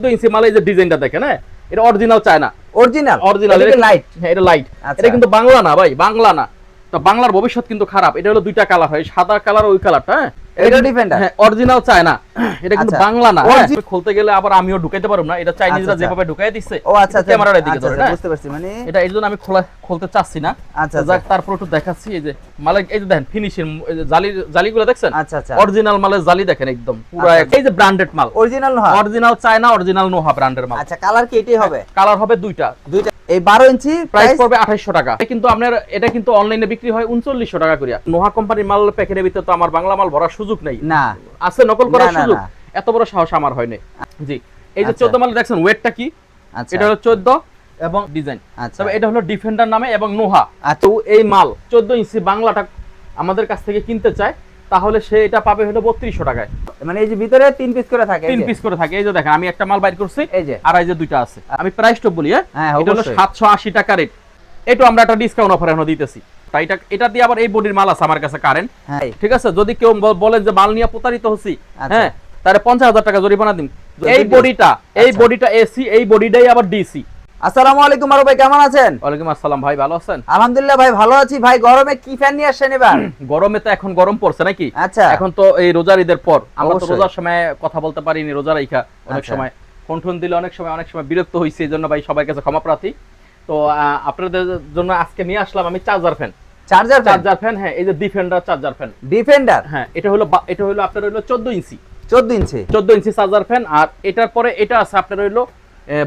চোদ্দ ইঞ্চি মালে এই যে ডিজাইনটা দেখেন হ্যাঁ? এটা অরিজিনাল লাইট হ্যাঁ এটা লাইট আচ্ছা। এটা কিন্তু বাংলা না ভাই বাংলা না। তো বাংলার ভবিষ্যৎ কিন্তু খারাপ। এটা হলো দুইটা কালার হয় সাদা কালার ওই কালারটা হ্যাঁ? এটা ডিফেন্ডার হ্যাঁ অরিজিনাল চায় না এটা কিন্তু আচ্ছা। বাংলা না হ্যাঁ, খুলতে গেলে আবার আমিও ঢুকাইতে পারব না এটা চাইনিজরা আচ্ছা, যেভাবে ঢুকাই দিচ্ছে ও আচ্ছা আচ্ছা। ক্যামেরার দিকে আচ্ছা, ধরে আচ্ছা, বুঝতে পারছি মানে? এটা জন্য আমি খোলা খুলতে চাচ্ছি না। আচ্ছা, যাক তারপর একটু দেখাচ্ছি এই যে মালে এই যে দেখেন ফিনিশিং জালি জালিগুলো দেখছেন? আচ্ছা আচ্ছা। অরিজিনাল মালের জালি দেখেন একদম পুরো আচ্ছা, এই যে ব্র্যান্ডেড মাল। Original original China original Noha ব্র্যান্ডের মাল। আচ্ছা কালার কি এটাই হবে? কালার হবে দুইটা। দুইটা। এই 12 ইঞ্চি প্রাইস পড়বে আঠাইশশো টাকা। কিন্তু আপনার এটা কিন্তু অনলাইনে বিক্রি হয় উনচল্লিশশো টাকা করিয়া। নোহা কোম্পানির মাল প্যাকেটের ভিতরে তো আমার বাংলা মাল ভরার সুযোগ নেই। না। আছে নকল করার সুযোগ? এত বড় সাহস আমার হয়নি। জি। এই যে আচ্ছা। চোদ্দ মাল দেখছেন ওয়েটটা কি? আচ্ছা। এটা হলো চোদ্দ এবং ডিজাইন আচ্ছা। তবে এটা হলো ডিফেন্ডার নামে এবং নোহা। আচ্ছা। তো এই মাল চোদ্দ ইঞ্চি বাংলাটা আমাদের কাছ থেকে কিনতে চায় তাহলে সে এটা পাবে হলো বত্রিশশো টাকায়। মানে এই যে ভিতরে তিন পিস করে থাকে তিন পিস করে থাকে। এই যে দেখেন আমি একটা মাল বাইর করছি এই যে। আর এই যে দুইটা আছে। আমি প্রাইসটা বলি হ্যাঁ? হ্যাঁ, এটা হলো অবশ্যই। সাতশো আশি টাকা রেট এটা আমরা একটা ডিসকাউন্ট অফার এখন দিতেছি। এটা দিয়ে আবার এই বডির মাল আছে আমার কাছে কারেন্ট হ্যাঁ। ঠিক আছে? যদি কেউ বল- বলে যে মাল নিয়ে প্রতারিত হচ্ছি আচ্ছা। হ্যাঁ তাহলে পঞ্চাশ হাজার টাকা জরিমানা দিন এই। বডিটা এই আচ্ছা। বডিটা এসি এই বডিটাই আবার ডিসি আসসালামু আলাইকুম আরও ভাই কেমন আছেন? ওয়ালাইকুম আসসালাম ভাই ভালো আছেন? আলহামদুলিল্লাহ ভাই ভালো আছি। ভাই গরমে কি ফ্যান নিয়ে এবার? গরমে তো এখন গরম পড়ছে নাকি? আচ্ছা। এখন তো এই রোজার ঈদের পর। আমরা তো রোজার সময় কথা বলতে পারিনি রোজা রাইখা। অনেক আচ্ছা। সময় কণ্ঠন দিলে অনেক সময় অনেক সময় বিরক্ত হয়েছে এই জন্য ভাই সবার কাছে ক্ষমা প্রার্থী। তো আহ, আপনাদের জন্য আজকে নিয়ে আসলাম আমি charger fan charger charger fan হ্যাঁ এই যে ডিফেন্ডার চার্জার ফ্যান ডিফেন্ডার হ্যাঁ এটা হলো এটা হলো আপনার হলো চোদ্দ ইঞ্চি। 14 ইঞ্চি? চোদ্দ ইঞ্চি চার্জার ফ্যান আর এটার পরে এটা আছে আপনার হইল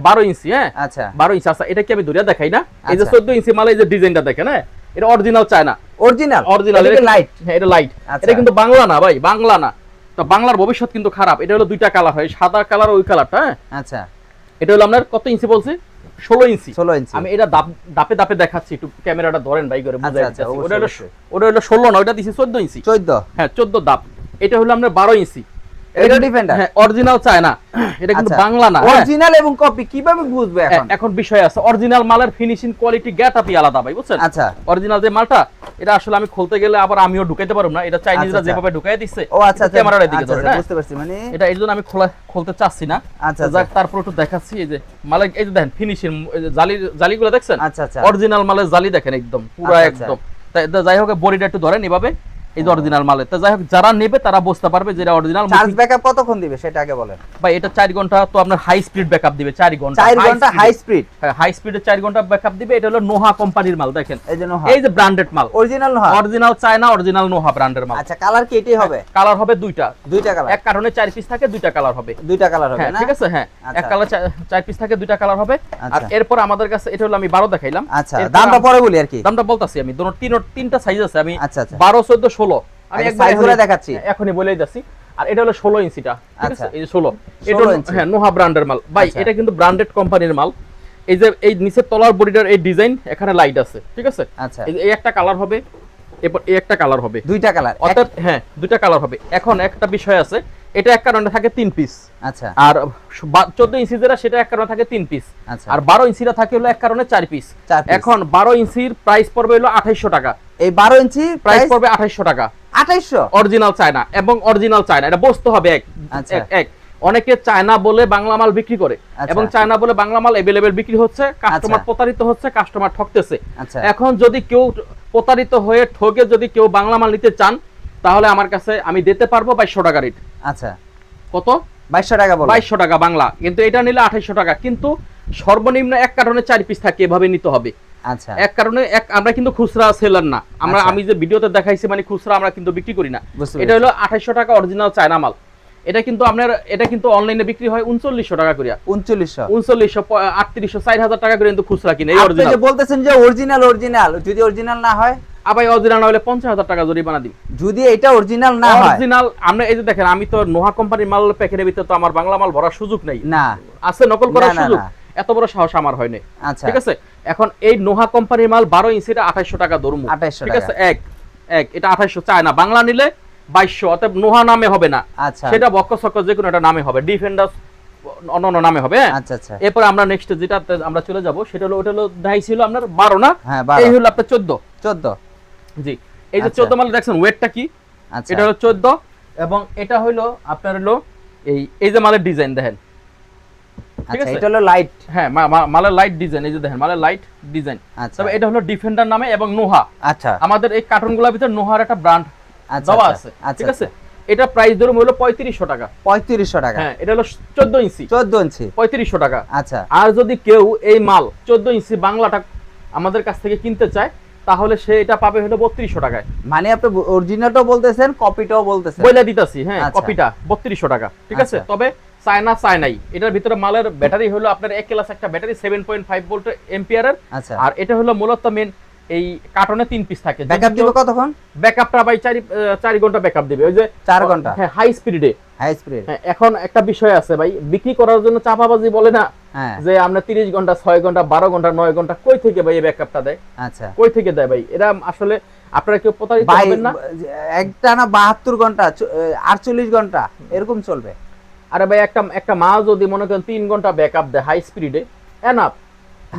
বারো ইঞ্চি হ্যাঁ? আচ্ছা। বারো ইঞ্চি আছে এটা কি আমি ধরিয়া দেখাই না? এই যে আচ্ছা। চোদ্দ ইঞ্চি মালে এই যে ডিজাইনটা দেখেন হ্যাঁ? এটা অরিজিনাল চায় না অরিজিনাল অরিজিনাল লাইট হ্যাঁ এটা লাইট আচ্ছা। এটা কিন্তু বাংলা না ভাই বাংলা না। তো বাংলার ভবিষ্যৎ কিন্তু খারাপ। এটা হলো দুইটা কালার হয় সাদা কালার ওই কালারটা হ্যাঁ? আচ্ছা। এটা হলো আপনার কত ইঞ্চি বলছি? ষোলো ইঞ্চি। 16 ইঞ্চি। আমি এটা দাপ- দাপে দেখাচ্ছি একটু ক্যামেরাটা ধরেন ভাই করে আচ্ছা, আচ্ছা, ওটা হলো ওটা হলো ষোলো না ওটা দিছি চোদ্দ ইঞ্চি। 14 হ্যাঁ চোদ্দ দাপ। এটা হলো আমরা বারো ইঞ্চি। এটা ডিফেন্ডার হ্যাঁ অরিজিনাল এটা কিন্তু আচ্ছা। বাংলা না। হ্যাঁ। অরিজিনাল এবং কপি কীভাবে বুঝবে এখন? এখন বিষয় আছে। অরিজিনাল মালের ফিনিশিং কোয়ালিটি আলাদা ভাই বুঝছেন? আচ্ছা। অরিজিনাল যে মালটা এটা আসলে আমি খুলতে গেলে আবার আমিও ঢুকাইতে পারব না। এটা চাইনিজরা আচ্ছা। যেভাবে ঢুকাই দিচ্ছে ও আচ্ছা আচ্ছা। ক্যামেরার দিকে আচ্ছা, ধরে আচ্ছা, বুঝতে পারছি। মানে এটা আমি খোলা খুলতে চাচ্ছি না। আচ্ছা, যাক তারপর একটু দেখাচ্ছি এই যে মালের এই যে দেখেন ফিনিশিং জালি জালিগুলো দেখছেন? আচ্ছা আচ্ছা। অরিজিনাল মালের জালি দেখেন একদম পুরো আচ্ছা, আচ্ছা। একদম। যাই হোক বডিটা একটু ধরেন এভাবে। এই যে অরিজিনাল মালের। তো যাই হোক যারা নেবে তারা বুঝতে পারবে যে এটা অরিজিনাল চার্জ ব্যাকআপ কতক্ষণ দিবে? সেটা আগে বলেন। ভাই এটা 4 ঘণ্টা তো আপনার হাই স্পিড ব্যাকআপ দিবে 4 ঘণ্টা। 4 ঘণ্টা হাই স্পিড হ্যাঁ হাই স্পিডে 4 ঘণ্টা ব্যাকআপ দিবে এটা হলো নোহা কোম্পানির মাল দেখেন। এই জন্য এই যে ব্র্যান্ডেড মাল। অরিজিনাল না অরিজিনাল চায়না অরিজিনাল নোহা ব্র্যান্ডের মাল। আচ্ছা কালার কি এটাই হবে? কালার হবে দুইটা। দুইটা কালার এক কারণে চার পিস থাকে দুইটা কালার হবে। দুইটা কালার হবে হ্যাঁ না? ঠিক আছে হ্যাঁ। আচ্ছা। এক কালার চার পিস থাকে দুইটা কালার হবে। আর আচ্ছা। এরপর আমাদের কাছে এটা হলো আমি 12 দেখাইলাম। আচ্ছা দামটা পরে বলি আর কি। দামটা বলতাছি আমি দুটো তিন তিনটা সাইজ আছে। আমি আচ্ছা, আচ্ছা। 12 14 16 আমি আগে একবার size গুলো দেখাচ্ছি। এখনই বলেই যাচ্ছি আর এটা হলো 16 ইঞ্চিটা আচ্ছা। এই যে 16 এটা 16 হলো- ইঞ্চি। হ্যাঁ নোহা ব্র্যান্ডের মাল। ভাই আচ্ছা। এটা কিন্তু ব্র্যান্ডেড কোম্পানির মাল। এই যে এই নিচের তলার বডিটার এই ডিজাইন এখানে লাইট আছে ঠিক আছে? আচ্ছা। এই একটা কালার হবে এরপর এই একটা কালার হবে। দুইটা কালার অর্থাৎ হ্যাঁ দুইটা কালার হবে। এখন একটা বিষয় আছে এটা এক কারণে থাকে তিন পিস আচ্ছা। আর চোদ্দ ইঞ্চি যেটা সেটা এক কারণে থাকে তিন পিস আচ্ছা। আর বারো ইঞ্চিটা থাকে হলো এক কারণে চার পিস এখন বারো ইঞ্চির প্রাইস পড়বে হলো আঠাইশশো টাকা। এই 12 ইঞ্চি প্রাইস পড়বে আঠাইশশো টাকা। 2800 অরিজিনাল চায়না এবং অরিজিনাল চায়না এটা বসতে হবে এক আচ্ছা। এক- এক। অনেকে চায়না বলে বাংলা মাল বিক্রি করে আচ্ছা। এবং চায়না বলে বাংলা মাল এভেলেবেল বিক্রি হচ্ছে কাস্টমার আচ্ছা। প্রতারিত হচ্ছে কাস্টমার ঠকতেছে। এখন যদি কেউ প্রতারিত হয়ে ঠকে যদি কেউ বাংলা মাল নিতে চান তাহলে আমার কাছে আমি দিতে পারব বাইশশো টাকা রেট আচ্ছা। কত? 2200 টাকা বলো। বাইশশো টাকা বাংলা কিন্তু এটা নিলে আঠাইশশো টাকা কিন্তু সর্বনিম্ন এক কারণে চার পিস থাকে এভাবে নিতে হবে। আচ্ছা। এক কারণে এক আমরা কিন্তু খুচরা সেলার না। আমরা আচ্ছা। আমি যে ভিডিওতে দেখাইছি মানে খুচরা আমরা কিন্তু বিক্রি করি না। এটা হলো আঠাইশশো টাকা অরিজিনাল চায়না মাল। এটা কিন্তু আপনার এটা কিন্তু অনলাইনে বিক্রি হয় উনচল্লিশশো টাকা করিয়া। 3900 উনচল্লিশশো আটত্রিশশো চার হাজার টাকা করে কিন্তু খুচরা কিনে এই বলতেছেন যে অরিজিনাল অরিজিনাল যদি অরিজিনাল না হয়? আবার অরিজিনাল না হলে পঞ্চাশ হাজার টাকা জরিমানা দিই যদি এটা অরিজিনাল না অরিজিনাল আমরা এই যে দেখেন আমি তো নোহা কোম্পানির মাল প্যাকেটের ভিতরে তো আমার বাংলা মাল ভরার সুযোগ নেই। না। আছে নকল করার সুযোগ। এত বড় সাহস আমার হয়নি আচ্ছা। ঠিক আছে? এখন এই নোহা কোম্পানির মাল বারো ইঞ্চিটা আঠাইশশো টাকা ধরবো 2800 ঠিক আছে? এক এক এটা আঠাইশশো চায় না বাংলা নিলে বাইশশো অর্থাৎ নোহা নামে হবে না। আচ্ছা। সেটা বক্ক চক্ক যে কোনো একটা নামে হবে। ডিফেন্ডার অন্য নামে হবে হ্যাঁ? আচ্ছা আচ্ছা। এরপর আমরা নেক্সট যেটা আমরা চলে যাব সেটা হলো ওটা হলো দাই ছিল আপনার বারো না? হ্যাঁ এই হলো আপনার চোদ্দ। 14 জি। এই যে আচ্ছা। চোদ্দ মাল দেখছেন ওয়েটটা কি? আচ্ছা। এটা হলো চোদ্দ এবং এটা হলো আপনার হলো এই এই যে মালের ডিজাইন দেখেন। আচ্ছা এটা হলো লাইট হ্যাঁ মা- মা- মালের লাইট ডিজাইন এই যে দেখেন মালের লাইট ডিজাইন আচ্ছা। তবে এটা হলো ডিফেন্ডার নামে এবং নোহা। আচ্ছা। আমাদের এই কার্টুনগুলোর ভিতরে নোহার একটা ব্র্যান্ড আচ্ছা দেওয়া আচ্ছা, আছে আচ্ছা ঠিক আছে? এটা প্রাইস ধরুন হলো পঁয়ত্রিশশো টাকা। পঁয়ত্রিশশো টাকা। হ্যাঁ এটা হলো চোদ্দ ইঞ্চি। চোদ্দ ইঞ্চি। পঁয়ত্রিশশো টাকা। আচ্ছা। আর যদি কেউ এই মাল চোদ্দ ইঞ্চি বাংলাটা আমাদের কাছ থেকে কিনতে চায় তাহলে সে এটা পাবে হলো বত্রিশশো টাকায়। মানে আপনি অরিজিনালটাও বলতেছেন কপিটাও বলতেছেন। বইলা দিতেছি হ্যাঁ আচ্ছা। কপিটা বত্রিশশো টাকা ঠিক আছে? আচ্ছা। তবে চায়না চায়নাই এটার ভিতরে মালের ব্যাটারি হলো আপনার এক ক্লাস একটা battery seven point five volt এম্পিয়ারের আর এটা হলো মূলত মেন এই কার্টনে তিন পিস থাকে। ব্যাকআপ দিবে কতক্ষণ? ব্যাকআপটা ভাই চারি আহ, চারি ঘণ্টা ব্যাকআপ দিবে। ওই যে চার ঘণ্টা। হ্যাঁ হাই স্পিডে হাই স্পিড হ্যাঁ এখন একটা বিষয় আছে ভাই বিক্রি করার জন্য চাপাবাজি বলে না হ্যাঁ। যে আমরা তিরিশ ঘণ্টা ছয় ঘণ্টা বারো ঘণ্টা নয় ঘণ্টা কই থেকে ভাই এই ব্যাকআপটা দেয়? আচ্ছা। কই থেকে দেয় ভাই? এরা আসলে আপনারা কেউ প্রতারিত হবেন না? একটা না বাহাত্তর ঘণ্টা আটচল্লিশ ঘণ্টা এরকম চলবে। আরে ভাই একটা একটা মাল যদি মনে করেন তিন ঘণ্টা ব্যাকআপ দেয় হাই স্পিডে এনাফ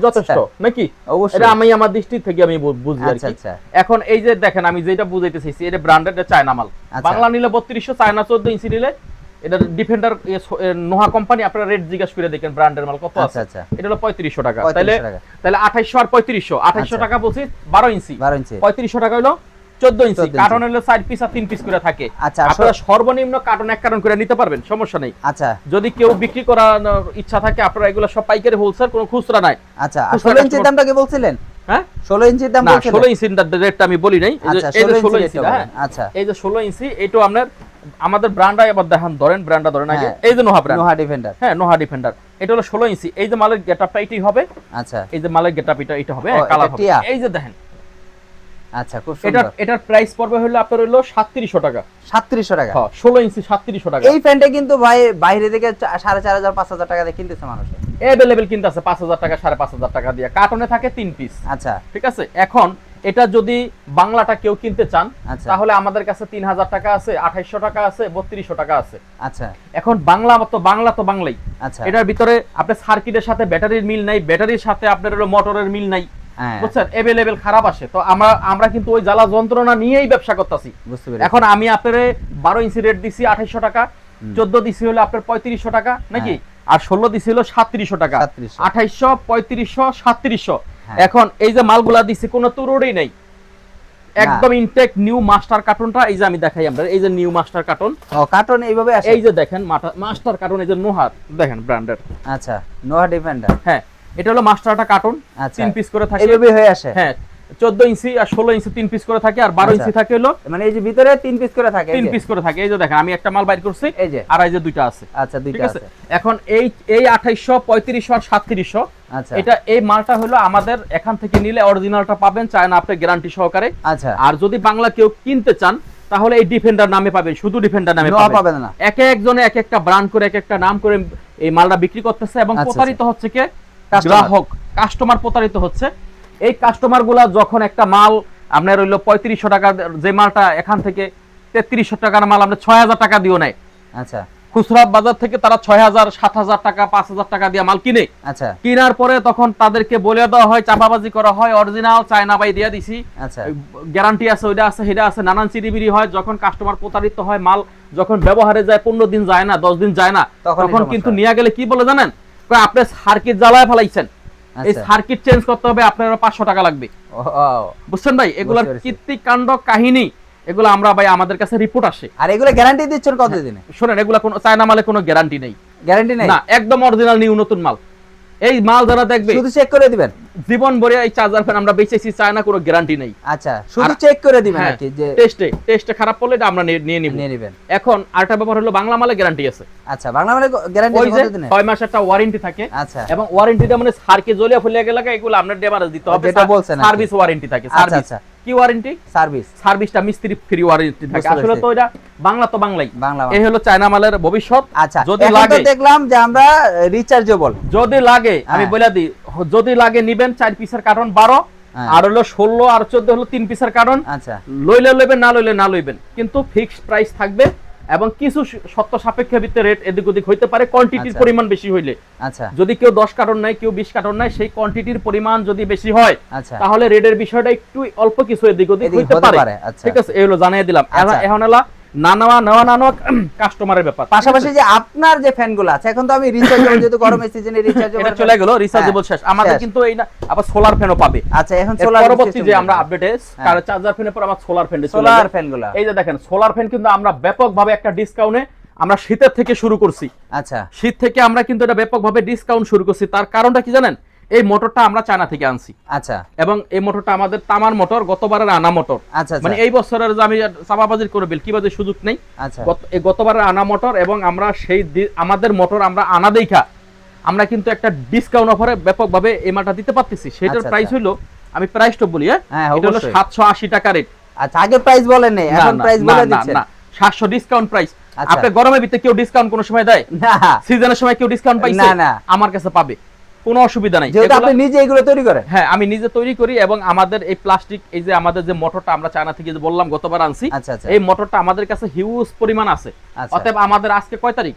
যথেষ্ট নাকি? আচ্ছা। অবশ্যই। এটা আমি আমার দৃষ্টি থেকে আমি বুঝি আর আচ্ছা কি। আচ্ছা এখন এই যে দেখেন আমি যেটা বুঝাইতে চাইছি এটা ব্র্যান্ডেড চায়না মাল। আচ্ছা। বাংলা নিলে বত্রিশশো চায়না চোদ্দ ইঞ্চি নিলে এটা ডিফেন্ডার নোহা কোম্পানি আপনারা রেট জিজ্ঞাসা করে দেখেন ব্র্যান্ডের মাল কত আচ্ছা আছে। আচ্ছা। এটা হলো পঁয়ত্রিশশো টাকা। 3500 তাহলে। তাহলে আঠাইশশো আর পঁয়ত্রিশশো। আঠাইশশো আচ্ছা। টাকা বলছি বারো ইঞ্চি। বারো ইঞ্চি। পঁয়ত্রিশশো টাকা হলো 14 ইঞ্চি। কার্টন হলো চার পিস আর তিন পিস করে থাকে। আচ্ছা আপনারা সর্বনিম্ন কার্টন এক কার্টন করে নিতে পারবেন সমস্যা নেই। আচ্ছা। যদি কেউ বিক্রি করার ইচ্ছা থাকে আপনারা এগুলো সব পাইকারি হোলসেল কোনো খুচরা নাই। আচ্ছা আর খুচরা ষোলো ইঞ্চির customer- দামটা কি বলছিলেন? হ্যাঁ? ষোলো ইঞ্চির দাম না বলছিলেন? ষোলো রেটটা আমি বলি নাই। এই যে- আচ্ছা এই যে ষোলো ষোলো ইঞ্চি ইঞ্চি হ্যাঁ? আচ্ছা। এই যে ষোলো ইঞ্চি এটাও আপনার আমাদের ব্র্যান্ডটা এবার দেখান ধরেন ব্র্যান্ডটা ধরেন আগে। হ্যাঁ। এই যে নোহা ব্র্যান্ড নোহা ডিফেন্ডার হ্যাঁ নোহা ডিফেন্ডার এটা হলো ষোলো ইঞ্চি এই যে মালের গেটআপটা এটাই হবে। আচ্ছা। এই যে মালের গেটআপ এটা এটা হবে। কালার হবে এই যে দেখেন আচ্ছা খুব সুন্দর। এটার প্রাইস পড়বে হলো আপনার হলো সাতত্রিশশো টাকা। সাতত্রিশশো টাকা? হ্যাঁ ষোলো ইঞ্চি সাতত্রিশশো টাকা। এই ফ্যানটা কিন্তু ভাই বাইরে থেকে চা- সাড়ে চার হাজার পাঁচ হাজার টাকা দিয়ে কিনতেছে মানুষ। কিনতে আছে পাঁচ হাজার টাকা সাড়ে পাঁচ হাজার টাকা দিয়ে। কার্টনে থাকে তিন পিস আচ্ছা। ঠিক আছে? এখন এটা যদি বাংলাটা কেউ কিনতে চান আচ্ছা। তাহলে আমাদের কাছে তিন হাজার টাকা আছে আঠাইশশো টাকা আছে বত্রিশশো টাকা আছে। আচ্ছা। এখন বাংলা তো বাংলা তো বাংলাই। আচ্ছা। এটার ভিতরে আপনার সার্কিটের সাথে ব্যাটারির মিল নাই ব্যাটারির সাথে আপনার হলো মোটরের মিল নাই। বুঝছেন? অ্যাভেলেবেল খারাপ আসে। তো আমরা আমরা কিন্তু ওই জ্বালা যন্ত্রণা নিয়েই ব্যবসা করতেছি। এখন আমি আপনার বারো ইঞ্চি রেট দিছি আঠাইশশো টাকা চোদ্দ দিছি হলো আপনার পঁয়ত্রিশশো টাকা নাকি? আর ষোলো দিছি হলো সাতত্রিশশো টাকা। 3700 আঠাইশশো পঁয়ত্রিশশো সাতত্রিশশো। হ্যাঁ। এখন এই যে মালগুলা দিছি কোনো তুরোড়ই নেই। একদম ইনটেক নিউ মাস্টার কার্টুনটা এই যে আমি দেখাই আমরা এই যে নিউ মাস্টার কার্টুন ও কার্টন এইভাবে আসে? এই যে দেখেন মাস্টার কার্টুন এই যে নোহার দেখেন ব্র্যান্ডের আচ্ছা নোহা ডিফেন্ডার হ্যাঁ। এটা হলো মাস্টারটা কার্টুন আচ্ছা। তিন পিস করে থাকে। এইভাবে হয়ে আসে? হ্যাঁ চোদ্দ ইঞ্চি আর ষোলো ইঞ্চি তিন পিস করে থাকে আর বারো আচ্ছা। ইঞ্চি থাকে হলো মানে এই যে ভিতরে তিন পিস করে থাকে তিন পিস করে থাকে। এই যে দেখেন আমি একটা মাল বাইর করছি এই যে। আর এই যে দুইটা আছে। আচ্ছা দুইটা আছে? এখন এই এই আঠাইশশো পঁয়ত্রিশশো আর সাতত্রিশশো আচ্ছা। এটা এই মালটা হলো আমাদের এখান থেকে নিলে অরিজিনালটা পাবেন চায়না আপনি গ্যারান্টি সহকারে। আচ্ছা। আর যদি বাংলা কেউ কিনতে চান তাহলে এই ডিফেন্ডার নামে পাবেন শুধু ডিফেন্ডার নামে পাবেন। না। এক একজনে এক একটা ব্র্যান্ড করে এক একটা নাম করে এই মালটা বিক্রি করতেছে এবং আচ্ছা, প্রতারিত হচ্ছে কে। গ্রাহক কাস্টমার প্রতারিত হচ্ছে। এই কাস্টমারগুলা যখন একটা মাল আপনার রইল পঁয়ত্রিশশো টাকা যে মালটা এখান থেকে তেত্রিশশো টাকার মাল আমরা ছয় হাজার টাকা দিও নেয় আচ্ছা। খুচরা বাজার থেকে তারা ছয় হাজার সাত হাজার টাকা পাঁচ হাজার টাকা দিয়ে মাল কিনে। আচ্ছা। কেনার পরে তখন তাদেরকে বলে দেওয়া হয় চাপাবাজি করা হয় অরিজিনাল চায়না বাই দিয়ে দিছি। আচ্ছা। গ্যারান্টি আছে ওইটা আছে সেটা আছে নানান চিরিবিরি হয় যখন কাস্টমার প্রতারিত হয় মাল যখন ব্যবহারে যায় পনেরো দিন যায় না দশ দিন যায় না তখন কিন্তু নিয়ে গেলে কি বলে জানেন? আপনি সার্কিট জ্বালায় ফেলাইছেন। এই আচ্ছা। সার্কিট চেঞ্জ করতে হবে আপনার পাঁচশো টাকা লাগবে। বুঝছেন ভাই? এগুলার কীর্তি কাণ্ড কাহিনী এগুলো আমরা ভাই আমাদের কাছে রিপোর্ট আসে। আর এগুলো গ্যারান্টি দিচ্ছেন কতদিনে? শোনেন এগুলা কোনো চায়না মালে কোনো গ্যারান্টি নেই। গ্যারান্টি নেই? না একদম অরিজিনাল নিউ নতুন মাল। এই মাল যারা দেখবে। শুধু চেক করে দিবেন? জীবন ভরে এই চার্জার ফ্যান আমরা বেচেছি চায়না কোনো গ্যারান্টি নেই। আচ্ছা শুধু চেক করে দিবেন হ্যাঁ আর কি যে টেস্টে টেস্টে খারাপ পড়লে এটা আমরা নিয়ে নিব। নিয়ে নেবেন। এখন আরেকটা ব্যাপার হলো বাংলা মালে গ্যারান্টি আছে। আচ্ছা বাংলা মালে গ্যারান্টি ওই যে কতদিনে ছয় মাস একটা ওয়ারেন্টি থাকে। আচ্ছা। এবং ওয়ারেন্টিটা মানে সারকে জ্বলিয়া ফুলিয়া গেলে এগুলো আপনার ডেমারেজ দিতে হবে। এটা বলছেন সার্ভিস ওয়ারেন্টি থাকে সার্ভিস আচ্ছা। কি ওয়ারেন্টি সার্ভিস সার্ভিসটা মিস্ত্রি ফ্রি ওয়ারেন্টি থাকে। আসলে তো এটা বাংলা তো বাংলাই। বাংলা এই হলো চায়না মালের ভবিষ্যৎ। আচ্ছা যদি লাগে দেখলাম যে আমরা রিচার্জেবল যদি লাগে আমি হ্যাঁ। বলে দিই যদি লাগে নিবেন চার পিসের কার্টন বারো হ্যাঁ। আর হলো ষোলো আর চোদ্দ হলো তিন পিসের কার্টন আচ্ছা। লইলে লইবেন না লইলে না লইবেন। কিন্তু ফিক্সড প্রাইস থাকবে এবং কিছু সত্য সাপেক্ষে ভিত্তিতে রেট এদিক ওদিক হইতে পারে কোয়ান্টিটির আচ্ছা। পরিমাণ বেশি হইলে আচ্ছা যদি কেউ দশ কার্টন নেয় কেউ বিশ কার্টন নেয় সেই কোয়ান্টিটির পরিমাণ যদি বেশি হয় আচ্ছা তাহলে রেটের বিষয়টা একটু অল্প কিছু এদিক ওদিক হইতে পারে আচ্ছা। ঠিক আছে এই হলো জানিয়ে দিলাম। এখন- এখন হলো না নেওয়া নেওয়া না নেওয়া কাস্টমারের ব্যাপার। পাশাপাশি যে আপনার যে ফ্যানগুলো আছে এখন তো আমি রিচার্জেবল যেহেতু গরমের সিজনে রিচার্জেবল চলে গেল রিচার্জেবল শেষ। আমাদের কিন্তু এই না আবার সোলার ফ্যানও পাবে। আচ্ছা এখন সোলার পরবর্তী যে আমরা আপডেটে হ্যাঁ। চার্জার ফ্যানের পর আমার সোলার ফ্যান সোলার ফ্যানগুলো এই যে দেখেন সোলার ফ্যান কিন্তু আমরা ব্যাপকভাবে একটা ডিসকাউন্টে আমরা শীতের থেকে শুরু করছি। আচ্ছা। শীত থেকে আমরা কিন্তু এটা ব্যাপকভাবে ডিসকাউন্ট শুরু করছি। তার কারণটা কি জানেন? এই মোটরটা আমরা চায়না থেকে আনছি। আচ্ছা। এবং এই মোটরটা আমাদের তামার মোটর গতবারের আনা মোটর। আচ্ছা আচ্ছা। মানে এই বছরের যে আমি চাপাবাজির করে বিল কিবাজের সুযোগ নেই। আচ্ছা। এই গতবারের আনা মোটর এবং আমরা সেই আমাদের মোটর আমরা আনা দেখা আমরা কিন্তু একটা ডিসকাউন্ট অফারে ব্যাপকভাবে এই মালটা দিতে পারতেছি। সেটার আচ্ছা, প্রাইস আচ্ছা। হলো আমি প্রাইসটা বলি হ্যাঁ? হ্যাঁ, এটা হলো অবশ্যই। সাতশো আশি টাকা রেট আচ্ছা আগে প্রাইস বলেন নেই না এখন প্রাইস বলে দিচ্ছেন। না সাতশো ডিসকাউন্ট প্রাইস আচ্ছা। আপনি গরমের ভিতরে কেউ ডিসকাউন্ট কোন সময় দেয়? না। সিজনের সময় কেউ ডিসকাউন্ট পাইছে? না, না। আমার কাছে পাবে। কোনো অসুবিধা নাই। যেহেতু আপনি নিজে এগুলো তৈরি করেন হ্যাঁ আমি নিজে তৈরি করি এবং আমাদের এই প্লাস্টিক এই যে আমাদের যে মোটরটা আমরা চায়না থেকে যে বললাম গতবার আনছি আচ্ছা আচ্ছা। এই মোটরটা আমাদের কাছে হিউজ পরিমাণ আছে। আচ্ছা। অতএব আমাদের আজকে কয় তারিখ?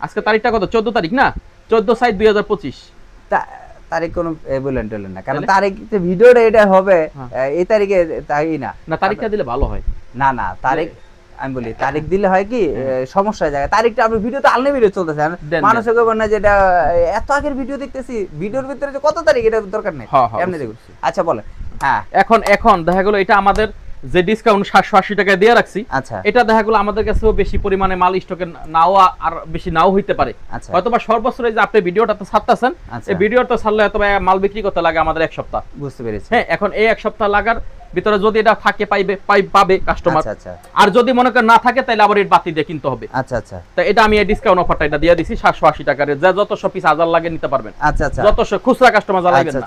আজকে তারিখটা কত? চোদ্দ তারিখ না? চোদ্দ সাইড দুই হাজার পঁচিশ। তা- তারিখ কোনো বলেন টলেন না। কারণ? তারিখ ভিডিওটা এটা হবে হ্যাঁ। এই তারিখে তাই না। না তারিখটা দিলে ভালো হয়। না না তারিখ আমি বলি তারিখ দিলে হয় কি সমস্যা হয়ে যায় তারিখটা আপনি ভিডিওতে আলনে ভিডিও চলতেছে। মানুষের মানুষ বলেন না যেটা এত আগের ভিডিও দেখতেছি ভিডিওর ভিতরে যে কত তারিখ এটা দরকার নেই। হ্যাঁ, হ্যাঁ, এমনি দেখুন আচ্ছা বলে হ্যাঁ এখন এখন দেখা গেলো এটা আমাদের যে ডিসকাউন্ট সাতশো আশি টাকায় দিয়ে রাখছি আচ্ছা। এটা দেখা গেলো আমাদের কাছেও বেশি পরিমাণে মাল স্টকে নাও আর বেশি নাও হইতে পারে। আচ্ছা। হয়তোবা সর্বস্তরে যে আপনি ভিডিওটা তো ছাড়তেছেন আচ্ছা। এই ভিডিওটা ছাড়লে হয়তো মাল বিক্রি করতে লাগে আমাদের এক সপ্তাহ। বুঝতে পেরেছি। হ্যাঁ এখন এই এক সপ্তাহ লাগার ভিতরে যদি এটা থাকে পাইবে পাই পাবে কাস্টমার আর যদি মনে করেন না থাকে তাহলে আবার এর বাতি দিয়ে কিনতে হবে। আচ্ছা আচ্ছা। তা এটা আমি এই ডিসকাউন্ট অফারটা এটা দিয়ে দিছি সাতশো আশি টাকার। যা যত পিস হাজার লাগে নিতে পারবেন। আচ্ছা আচ্ছা। যত খুচরা কাস্টমার জ্বালাইবেন না।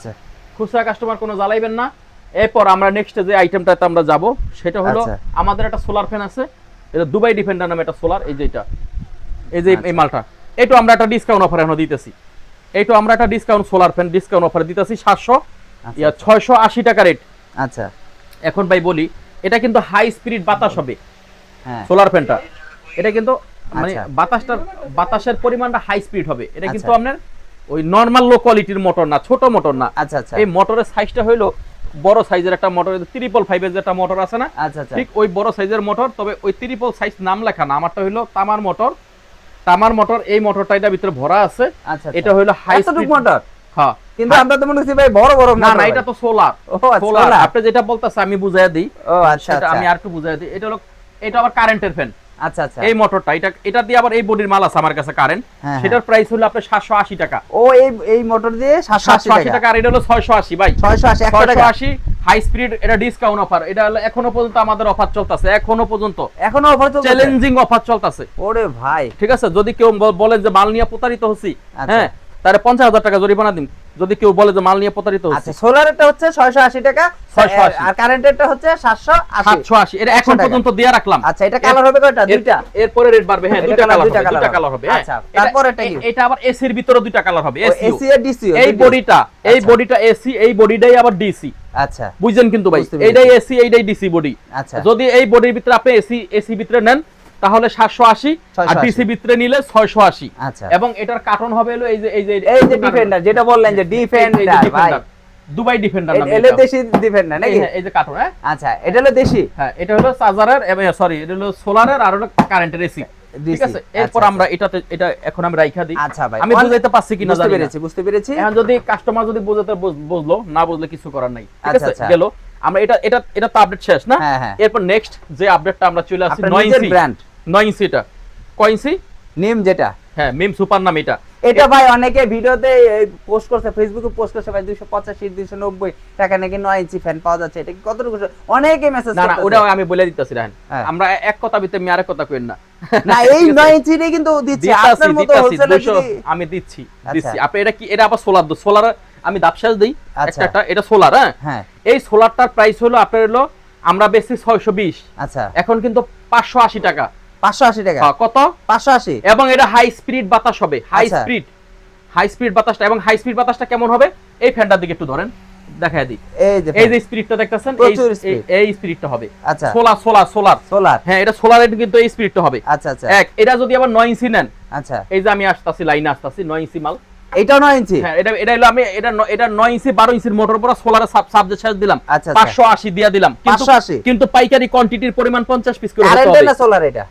খুচরা কাস্টমার কোনো জ্বালাইবেন না। এরপর আমরা নেক্সট যে আইটেমটাতে আমরা যাব সেটা হলো আচ্ছা। আমাদের একটা সোলার ফ্যান আছে। এটা দুবাই ডিফেন্ডার নামে একটা সোলার এই যে এটা। এই যে এই আচ্ছা। মালটা। এটা আমরা একটা ডিসকাউন্ট অফার এখন দিতেছি। এইটা আমরা একটা discount solar fan discount offer দিতেছি সাতশো আচ্ছা। ইয়া ছয়শো আশি টাকা রেট আচ্ছা। এখন ভাই বলি এটা কিন্তু হাই স্পিড বাতাস হবে। হ্যাঁ। সোলার ফ্যানটা এটা কিন্তু মানে। বাতাসটার বাতাসের পরিমাণটা হাই স্পিড হবে। এটা কিন্তু। আপনার ওই নর্মাল লো কোয়ালিটির মোটর না ছোট মোটর না। আচ্ছা আচ্ছা। এই মোটরের সাইজটা হইল বড় সাইজের একটা মোটর ট্রিপল ফাইভের যে একটা মোটর আছে না? আচ্ছা আচ্ছা। ঠিক ওই বড় সাইজের মোটর তবে ওই ট্রিপল সাইজ নাম লেখা না। আমারটা হইল তামার মোটর তামার মোটর এই মোটরটা এটা ভিতরে ভরা আছে। আচ্ছা এটা হইল হাই এতটুকু মোটর হ্যাঁ। কিন্তু আমরা তো মনে করছি ভাই বড় বড় না না এটা তো সোলার আচ্ছা সোলার আপনি যেটা বলতেছে আমি বুঝাই দিই। ও আচ্ছা আচ্ছা। আমি আর একটু বুঝাই দিই। এটা হলো এটা আবার কারেন্টের ফ্যান আচ্ছা আচ্ছা। এই মোটরটা এটা এটা দিয়ে আবার এই বডির মাল আছে আমার কাছে কারেন্ট সেটার প্রাইস হলো আপনার সাতশো আশি টাকা। ও এই এই মোটর দিয়ে সাতশো সাতশো আশি টাকা? আর এটা হলো ছয়শো আশি ভাই। ছয়শো আশি একশো ছয়শো টাকা আশি হাই স্পিড এটা ডিসকাউন্ট অফার এটা এখনও পর্যন্ত আমাদের অফার চলতেছে এখনও পর্যন্ত। এখনও অফার চলছে চ্যালেঞ্জিং অফার চলতেছে। ওরে ভাই। ঠিক আছে? যদি কেউ বলেন যে মাল নিয়ে প্রতারিত হচ্ছি। আচ্ছা। হ্যাঁ তাহলে পঞ্চাশ হাজার টাকা জরিমানা দিন। যদি কেউ বলে যে মাল নিয়ে প্রতারিত আচ্ছা হচ্ছে সোলারেরটা হচ্ছে ছয়শো আশি টাকা 680 আর কারেন্টেরটা হচ্ছে সাতশো আশি। সাতশো আশি। এটা এখন পর্যন্ত দিয়ে রাখলাম। আচ্ছা এটা কালার হবে কয়টা? এর- দুইটা? এরপরে রেট বাড়বে। হ্যাঁ দুইটা কালার হবে দুইটা কালার হবে হ্যাঁ। আচ্ছা, তারপর এটা কি? এটা আবার এসির ভিতরে দুইটা কালার হবে এসি এসি আর ডিসি এই বডিটা এই বডিটা এসি এই বডিটাই আবার ডিসি আচ্ছা। বুঝছেন কিন্তু ভাই? এইটাই এসি এইটাই ডিসি বডি আচ্ছা। যদি এই বডির ভিতরে আপনি এসি এসি ভিতরে নেন তাহলে সাতশো আশি আর 680 ডিসি ভিতরে নিলে ছয়শো আশি। আচ্ছা। এবং এটার কার্টন হবে হলো এই যে এই যে এই যে ডিফেন্ডার যেটা বললেন যে ডিফেন্ডার ভাই। দুবাই ডিফেন্ডার নামে এটা। দেশি ডিফেন্ডার নাকি? এই যে কার্টন হ্যাঁ? আচ্ছা এটা হলো দেশি? হ্যাঁ এটা হলো চার্জারের সরি এটা হলো সোলারের আর হলো কারেন্টের এসি। ঠিক আছে? এরপর আচ্ছা, আমরা এটাতে এটা এখন আমি রাইখা দিই। আচ্ছা ভাই। আমি বুঝাইতে পারছি কিনা বুঝতে জানি পেরেছি বুঝতে পেরেছি। এখন যদি কাস্টমার যদি বুঝাতে বুঝলো না বুঝলে কিছু করার নাই। ঠিক আচ্ছা, আছে? আচ্ছা। গেল। আমরা এটা এটা এটা তো আপডেট শেষ না? হ্যাঁ, হ্যাঁ। এরপর নেক্সট যে আপডেটটা আমরা চলে আসছি আপনার 9 ইঞ্চি। ব্র্যান্ড 9 ইঞ্চি এটা। কয় ইঞ্চি? নিম যেটা। হ্যাঁ মিম সুপার নাম এটা। এটা ভাই অনেকে ভিডিওতে পোস্ট করছে ফেসবুকে পোস্ট করছে ভাই দুইশো পঁচাশি দুইশো নব্বই টাকা নাকি নয় ইঞ্চি ফ্যান পাওয়া যাচ্ছে। এটা কতটুকু অনেকে মেসেজ না না ওটা আমি বলে দিতেছি রাহেন। হ্যাঁ। আমরা এক কথা ভিতরে আমি আরেক কথা কইন না। না এই ঠিক আছে? নয় ইঞ্চিটাই কিন্তু দিচ্ছি। আপনার মতো দিতাছি, হোলসেলার 200 যদি আমি দিচ্ছি আচ্ছা। দিচ্ছি। আপনি এটা কি এটা আবার সোলার সোলার আমি দাবশ্বাস দিই। আচ্ছা। একটা এটা সোলার হ্যাঁ? হ্যাঁ। এই সোলারটার প্রাইস হলো আপনার হলো আমরা বেশি ছয়শো বিশ। আচ্ছা। এখন কিন্তু পাঁচশো আশি টাকা। পাঁচশো আশি টাকা? হ্যাঁ, কত? পাঁচশো আশি। এবং এটা হাই স্পিড বাতাস হবে হাই। স্পিড হাই স্পিড বাতাসটা এবং হাই স্পিড বাতাসটা কেমন হবে? এই ফ্যানটার দিকে একটু ধরেন দেখায় দিই। এই যে এই যে স্পিডটা দেখতেছেন এই স্পিডটা হবে। আচ্ছা। Solar solar solar. সোলার। হ্যাঁ এটা সোলারের কিন্তু এই স্পিডটা হবে। আচ্ছা আচ্ছা। এক এটা যদি আবার নয় ইঞ্চি নেন আচ্ছা। এই যে আমি আসতাছি লাইনে আসতাছি নয় ইঞ্চি মাল এইটাও নয় ইঞ্চি? হ্যাঁ এটা এটা হলো আমি এটা এটা 9 ইঞ্চি 12 ইঞ্চির মোটর পর সোলারে সাবজেক্ট চার্জ দিলাম। আচ্ছা, আচ্ছা। 580 দিয়া দিলাম। কিন্তু 580 কিন্তু পাইকারি কোয়ান্টিটির পরিমাণ 50 পিস করে কারেন্ট না সোলার এটা?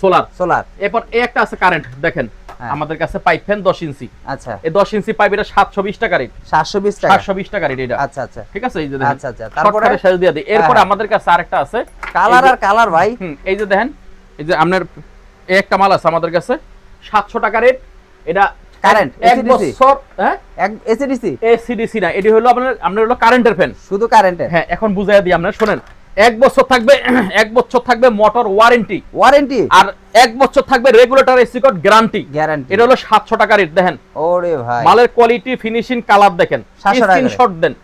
সোলার সোলার এরপর এই একটা আছে কারেন্ট দেখেন। হ্যাঁ। আমাদের কাছে পাইপ ফ্যান 10 ইঞ্চি। আচ্ছা। এই 10 ইঞ্চি পাইপ এটা 720 টাকা রেট সাতশো বিশ টাকা? 720 টাকা রেট এটা। আচ্ছা আচ্ছা। ঠিক আছে? এই যে দেখেন। আচ্ছা, আচ্ছা, তারপরে? শেষ দিয়ে দিই। এরপর হ্যাঁ। আমাদের কাছে আরেকটা আছে। কালার আর কালার ভাই। হুম, এই যে দেখেন এই যে আপনার একটা মাল আছে আমাদের কাছে। 700 টাকা রেট এটা Current, এক বছর হ্যাঁ? এসিডিসি এসিডিসি না এটি হলো আপনার আপনার হলো কারেন্টের ফ্যান শুধু কারেন্টের হ্যাঁ এখন বুঝাই দিই আপনার শোনেন। এক বছর থাকবে এক বছর থাকবে মোটর ওয়ারেন্টি ওয়ারেন্টি আর এক বছর থাকবে regulator AC code guarantee guarantee এটা হলো 700 টাকা রেট দেখেন। ওরে ভাই। মালের কোয়ালিটি ফিনিশিং কালার দেখেন। 700 টাকা শর্ট দেন।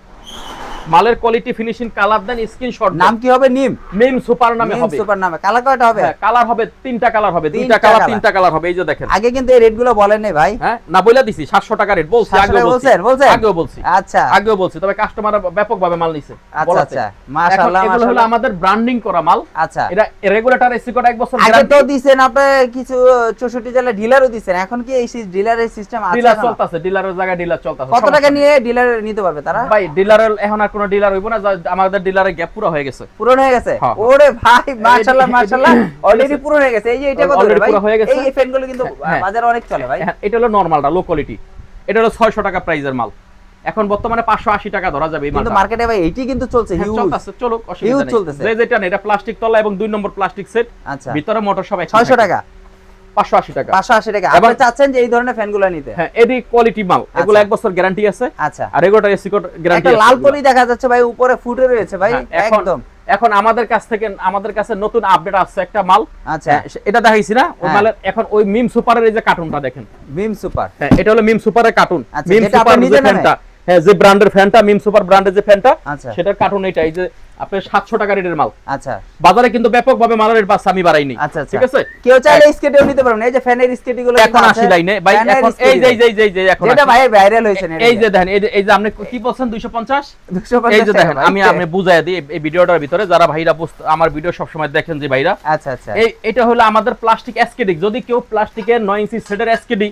মালের কোয়ালিটি ফিনিশিং কালার দেন স্ক্রিনশট নাম কি হবে? নিম। মেম সুপার নামে হবে। সুপার নামে। কালার কয়টা হবে? হ্যাঁ কালার হবে তিনটা কালার হবে। দুইটা কালার তিনটা কালার হবে এই যে দেখেন। আগে কিন্তু এই রেটগুলো বলেন নাই ভাই। হ্যাঁ না বইলা দিছি 700 টাকা রেট বলছি 700 আগেও টাকা বলছি। বলছেন? আগেও বলছি। আচ্ছা। আগেও বলছি তবে কাস্টমার ব্যাপকভাবে মাল নিছে আচ্ছা আচ্ছা। মাশাআল্লাহ এগুলো হলো আমাদের ব্র্যান্ডিং করা মাল। আচ্ছা। এটা রেগুলেটর এসি কোড এক বছর আগে তো দিছেন আপনি কিছু 64 জেলা ডিলারও দিছেন। এখন কি এই ডিলারের সিস্টেম আছে ডিলার? চলতেছে ডিলারের জায়গায় ডিলার চলতেছে কত টাকা নিয়ে ডিলার নিতে পারবে তারা? ভাই ডিলারের এখন আর কোনো ডিলার হইব না আমাদের ডিলারের গ্যাপ পুরো হয়ে গেছে। পূরণ হয়ে গেছে? হ্যাঁ, হ্যাঁ। ওরে ভাই মাশাআল্লাহ মাশাআল্লাহ। অলরেডি পূরণ হয়ে গেছে। এই যে এটা কত ভাই? পুরো। এই ফ্যানগুলো কিন্তু হ্যাঁ। বাজারে অনেক চলে ভাই। এটা হলো নরমালটা লো কোয়ালিটি এটা হলো 600 টাকা প্রাইজের মাল। এখন বর্তমানে 580 টাকা ধরা যাবে এই কিন্তু মার্কেটে ভাই এইটি কিন্তু চলছে হিউজ চলতেছে Huge অসুবিধা নেই। যে যেটা এটা প্লাস্টিক তলা এবং দুই নম্বর প্লাস্টিক সেট আচ্ছা। ভিতরে মোটর সব 600 টাকা। 580 টাকা। 580 টাকা। আপনি চাচ্ছেন যে এই ধরনের ফ্যানগুলো নিতে? হ্যাঁ এডি কোয়ালিটি মাল। এগুলো আচ্ছা। এক বছর গ্যারান্টি আছে। আচ্ছা। আর এগুলোটা এসি গ্যারান্টি একটা লাল পলি দেখা যাচ্ছে ভাই উপরে ফুটে রয়েছে ভাই একদম। এখন আমাদের কাছ থেকে আমাদের কাছে নতুন আপডেট আসছে একটা মাল। আচ্ছা। হ্যাঁ, এটা দেখাইছি না ওই হ্যাঁ। মালের এখন ওই মিম সুপারের এই যে কার্টুনটা দেখেন। Beam super. হ্যাঁ এটা হলো মিম সুপারের কার্টুন আচ্ছা, মিম সুপার যে? ফ্যানটা। হ্যাঁ যে ব্র্যান্ডের ফ্যানটা মিম সুপার ব্র্যান্ডের যে ফ্যানটা আচ্ছা। সেটার কার্টুন এটা এই যে আপনার 700 টাকা রেটের মাল। আচ্ছা। বাজারে কিন্তু ব্যাপকভাবে মালের রেট বাড়ছে আমি বাড়াইনি। আচ্ছা আচ্ছা। ঠিক আছে? কেউ চাইলে স্কেটিও নিতে পারবেন এই যে ফ্যানের স্কেটি গুলো এখন আসি লাইনে। ভাই এখন এই যে এই যে এই যে- এখন আসি। ভাই ভাইরাল হয়েছে এই যে দেখেন এই যে এই যে আপনি কি বলছেন? 250 250 এই যে দেখেন আমি আমি বুঝাই দিই এই- ভিডিওটার ভিতরে। যারা ভাইরা আমার ভিডিও সবসময় দেখেন যে ভাইরা। আচ্ছা আচ্ছা। এই এটা হলো আমাদের প্লাস্টিক এসকেডি যদি কেউ প্লাস্টিকের 9 ইঞ্চি সেটের এসকেডি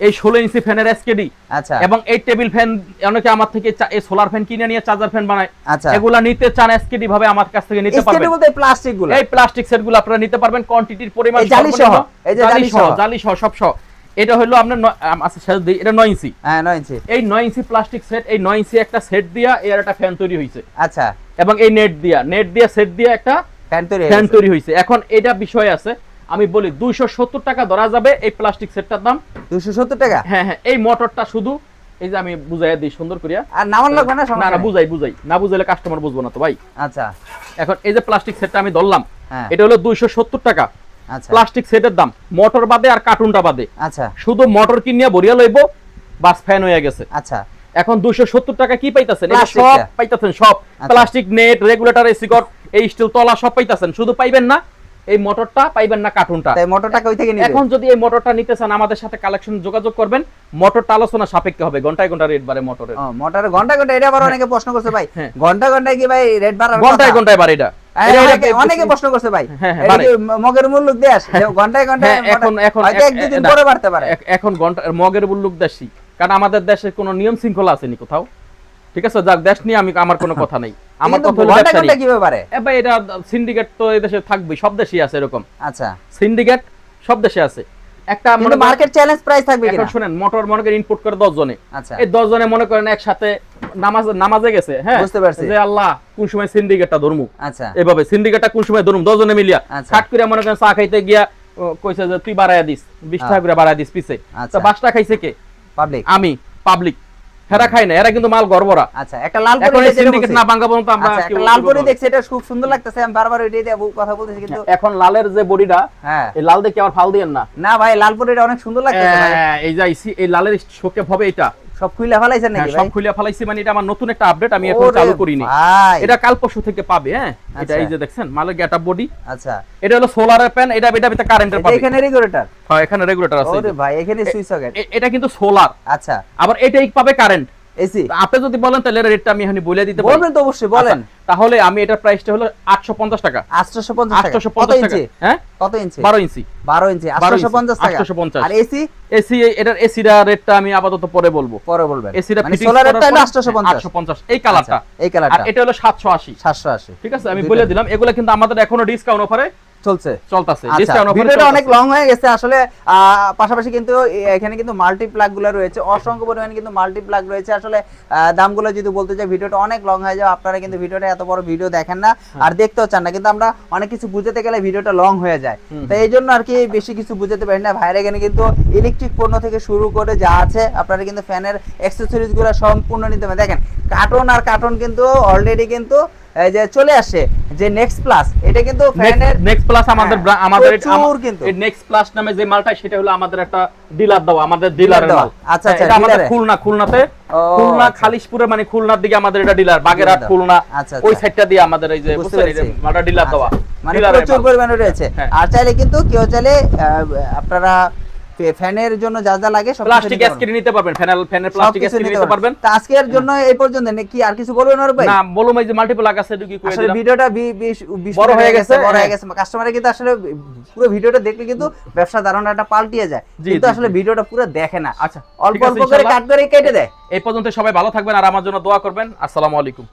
এই 16 ইঞ্চি ফ্যানের এসকেডি আচ্ছা। এবং এই টেবিল ফ্যান অনেকে আমার থেকে এই সোলার ফ্যান কিনে নিয়ে চার্জার ফ্যান বানায়। আচ্ছা। এগুলা নিতে চান এসকেডি ভাবে আমার কাছ থেকে নিতে পারবেন। বলতে প্লাস্টিকগুলো? এই প্লাস্টিক সেটগুলো আপনারা নিতে পারবেন কোয়ান্টিটির পরিমাণ জালি সহ, এই যে জালি সহ। জালি সহ সব সহ। এটা হলো আপনার আচ্ছা এটা 9 ইঞ্চি। হ্যাঁ 9 ইঞ্চি। এই 9 ইঞ্চি প্লাস্টিক সেট এই 9 ইঞ্চি একটা সেট দিয়া এর একটা ফ্যান তৈরি হয়েছে আচ্ছা। এবং এই নেট দিয়া নেট দিয়া সেট দিয়া একটা ফ্যান তৈরি ফ্যান তৈরি হয়েছে এখন এটা বিষয় আছে আমি বলি 270 টাকা ধরা যাবে এই প্লাস্টিক সেটটার দাম। 270 টাকা? হ্যাঁ হ্যাঁ এই মোটরটা শুধু এই যে আমি বুঝাইয়া দিই সুন্দর করিয়া। আর নামান লাগবে না না না বুঝাই বুঝাই। না বুঝাইলে কাস্টমার বুঝব না তো ভাই। আচ্ছা। এখন এই যে প্লাস্টিক সেটটা আমি ধরলাম হ্যাঁ। এটা হলো 270 টাকা। আচ্ছা। প্লাস্টিক সেটের দাম মোটর বাদে আর কার্টুনটা বাদে। আচ্ছা। শুধু মোটর কিনিয়া ভরিয়া লইব বাস ফ্যান হয়ে গেছে। আচ্ছা। এখন 270 টাকা কি পাইতাছেন? সব টা। পাইতাছেন সব। আচ্ছা। প্লাস্টিক নেট রেগুলেটর এসি কট এই স্টিল তলা সব পাইতাছেন। শুধু পাইবেন না এই মোটরটা পাইবেন না কার্টুনটা তাই মোটরটা কই থেকে নিবে? এখন যদি এই মোটরটা নিতে চান আমাদের সাথে কালেকশন যোগাযোগ করবেন। মোটরটা আলোচনা সাপেক্ষে হবে ঘন্টায় ঘণ্টা রেট বাড়ে মোটরের ও মোটর ঘণ্টা ঘণ্টা এটা আবার অনেকে প্রশ্ন করছে ভাই। হ্যাঁ। ঘণ্টা ঘন্টায় কি ভাই রেড বাড়ার ঘন্টায় ঘন্টায় বাড়ে এটা। হ্যাঁ, অনেকে প্রশ্ন করছে ভাই। হ্যাঁ, মগের মূল্য দেশ? ঘন্টায় ঘন্টায় এখন এখন এক- দুদিন পরে বাড়তে পারে। এখন ঘণ্টা মগের বুল্লুক দেশি কারণ আমাদের দেশে কোনো নিয়ম শৃঙ্খলা আসেনি কোথাও। ঠিক আছে যাক দেশ নিয়ে আমি আমার কোনো কথা নেই। আমার কথা হলো ব্যবসা ঘণ্টা নিয়ে। কীভাবে পারে এ ভাই এটা সিন্ডিকেট তো এই দেশে থাকবে সব দেশেই আছে এরকম। আচ্ছা। সিন্ডিকেট সব দেশে আছে। একটা মনে মার্কেট চ্যালেঞ্জ প্রাইস থাকবে কিনা? শুনেন মোটর মনে করেন ইনপুট করে 10 জনে আচ্ছা। এই 10 জনে মনে করেন একসাথে নামাজ নামাজে গেছে হ্যাঁ? বুঝতে পারছি। যে আল্লাহ কোন সময় সিন্ডিকেটটা ধরমু? আচ্ছা। এভাবে সিন্ডিকেটটা কোন সময় ধরুম? 10 জনে মিলিয়া। আচ্ছা। খাট করে মনে করেন চা খাইতে গিয়া কইছে যে তুই বাড়ায়া দিস 20 টাকা করে বাড়ায়া দিস পিছে। আচ্ছা। তো বাসটা খাইছে কে? পাবলিক আমি পাবলিক হেরা খায় না এরা কিন্তু মাল গর্বরা। আচ্ছা একটা লাল এখন পরি সিন্ডিকেট না ভাঙা পর্যন্ত আমরা আচ্ছা লাল করে দেখছি এটা খুব সুন্দর লাগতেছে আমি বারবার ওইটাই দিয়ে কথা বলতেছি কিন্তু এখন লালের যে বডিটা হ্যাঁ। এই লাল দেখে আমার ফাল দিয়েন না। না ভাই লাল বডিটা অনেক সুন্দর লাগতেছে ভাই। হ্যাঁ, এই যে এই লালের শোকে হবে এটা। সব খুলে ফলাইছেন নাকি ভাই? সব খুলে ফলাইছি মানে এটা আমার নতুন একটা আপডেট আমি এখন চালু করিনি। এটা কাল পরশু থেকে পাবে হ্যাঁ? এটা আচ্ছা। এই যে দেখছেন মালের গেট বডি আচ্ছা। এটা হলো সোলারের প্যান এটা এটা ভিতরে কারেন্টের পাবে। এখানে রেগুলেটর হ্যাঁ এখানে রেগুলেটর আছে ওরে ভাই এখানে সুইচ সকেট এটা কিন্তু সোলার আচ্ছা। আবার এটাই পাবে কারেন্ট এসি আপনি যদি বলেন তাহলে রেটটা আমি এখানে বলে দিতে বলবেন তো অবশ্যই বলেন। আচ্ছা, তাহলে আমি এটার প্রাইসটা হলো 850 টাকা। 850 টাকা। 850 কত টাকা। হ্যাঁ? কত ইঞ্চি? 12 ইঞ্চি। 12 ইঞ্চি। 12 ইঞ্চি, 850 টাকা। 850 আর এসি এসি এটার এসিটা রেটটা আমি আপাতত পরে বলব। পরে বলবেন। এসিটা ফিটিং সোলার রেটটা হলো 850 850 এই কালারটা আচ্ছা, এই আর কালারটা এটা হলো 780 780 ঠিক আছে আমি বলে দিলাম। এগুলো কিন্তু আমাদের এখনও ডিসকাউন্ট অফারে চলছে। চলতেছে। আচ্ছা ভিডিওটা অনেক লং হয়ে গেছে। আসলে পাশাপাশি কিন্তু এখানে কিন্তু মাল্টি প্লাগগুলো রয়েছে। অসংখ্য পরিমাণে কিন্তু মাল্টি প্লাগ রয়েছে। আসলে দামগুলো যদি বলতে চাই ভিডিওটা অনেক লং হয়ে যাবে। আপনারা কিন্তু ভিডিওটা এত বড় ভিডিও দেখেন না। আর দেখতেও চান না। কিন্তু আমরা অনেক কিছু বুঝাতে গেলে ভিডিওটা লং হয়ে যায়। তো এই জন্য আর কি বেশি কিছু বুঝাতে পারি না। ভাইরা এখানে কিন্তু ইলেকট্রিক পণ্য থেকে শুরু করে যা আছে আপনারা কিন্তু ফ্যানের অ্যাক্সেসরিজগুলো সম্পূর্ণ নিতে পারেন। দেখেন কার্টন আর কার্টন কিন্তু অলরেডি কিন্তু যে চলে আসে যে নেক্সট প্লাস এটা কিন্তু ফ্যানের নেক্সট প্লাস আমাদের হ্যাঁ, আমাদের কিন্তু। এই নেক্সট প্লাস নামে যে মালটা সেটা হলো আমাদের একটা ডিলার দেওয়া আমাদের ডিলারের দেওয়া। মাল আচ্ছা, হ্যাঁ, আচ্ছা, এটা আমাদের খুলনা খুলনাতে খুলনা আচ্ছা। খালিশপুরে মানে খুলনার দিকে আমাদের এটা ডিলার বাগেরহাট খুলনা আচ্ছা, ওই আচ্ছা। সাইডটা দিয়ে আমাদের এই যে। মালটা ডিলার দেওয়া আচ্ছা, মানে প্রচুর পরিমাণে রয়েছে হ্যাঁ। আর চাইলে কিন্তু কেউ চাইলে আপনারা ফ্যানের জন্য যা যা লাগে সব প্লাস্টিক স্ক্রিন নিতে পারবেন ফ্যানেল ফ্যানের প্লাস্টিক স্ক্রিন নিতে পারবেন। তা আজকের জন্য এই পর্যন্ত। নে- কি আর কিছু বলবেন ওর ভাই? না বলুম এই যে মাল্টিপল আছে ঢুকি করে দিলাম। ভিডিওটা বড় হয়ে গেছে, বড় হয়ে হ্যাঁ। গেছে। কাস্টমারের কিন্তু আসলে পুরো ভিডিওটা দেখলে কিন্তু ব্যবসা ধারণাটা পাল্টিয়ে যায়। কিন্তু আসলে ভিডিওটা পুরো দেখে না। আচ্ছা অল্প অল্প করে কাট করে কেটে দেয়। এই পর্যন্ত সবাই ভালো থাকবেন আর আমার জন্য দোয়া করবেন। আসসালামু আলাইকুম।